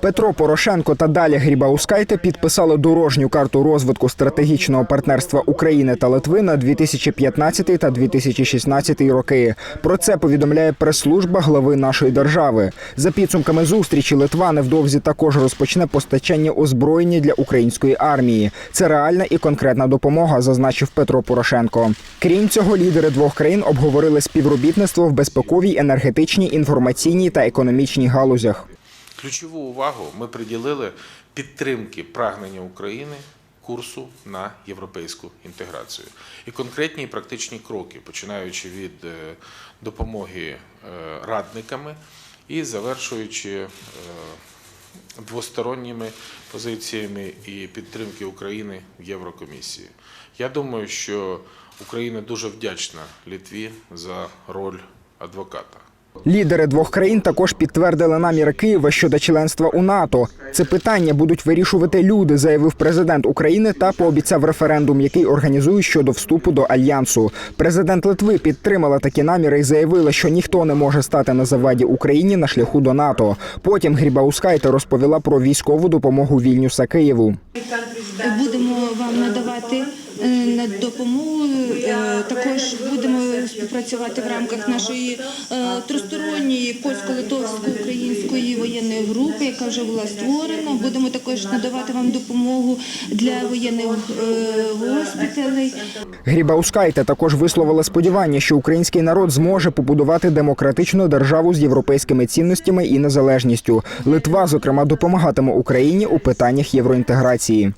Петро Порошенко та Даля Грібаускайте підписали дорожню карту розвитку стратегічного партнерства України та Литви на 2015 та 2016 роки. Про це повідомляє прес-служба глави нашої держави. За підсумками зустрічі Литва невдовзі також розпочне постачання озброєння для української армії. Це реальна і конкретна допомога, зазначив Петро Порошенко. Крім цього, лідери двох країн обговорили співробітництво в безпековій, енергетичній, інформаційній та економічній галузях. Ключову увагу ми приділили підтримки прагнення України курсу на європейську інтеграцію і конкретні практичні кроки, починаючи від е, допомоги е, радниками і завершуючи е, двосторонніми позиціями і підтримки України в Єврокомісії. Я думаю, що Україна дуже вдячна Литві за роль адвоката. Лідери двох країн також підтвердили наміри Києва щодо членства у НАТО. Це питання будуть вирішувати люди, заявив президент України та пообіцяв референдум, який організують щодо вступу до альянсу. Президент Литви підтримала такі наміри і заявила, що ніхто не може стати на заваді Україні на шляху до НАТО. Потім Грібаускайте розповіла про військову допомогу Вільнюса Києву. Будемо вам надавати е, допомогу. Е, Також будемо співпрацювати в рамках нашої е, тристоронньої польсько-литовсько-української воєнної групи, яка вже була створена. Будемо також надавати вам допомогу для воєнних е, госпіталей. Грібаускайте також висловила сподівання, що український народ зможе побудувати демократичну державу з європейськими цінностями і незалежністю. Литва, зокрема, допомагатиме Україні у питаннях євроінтеграції.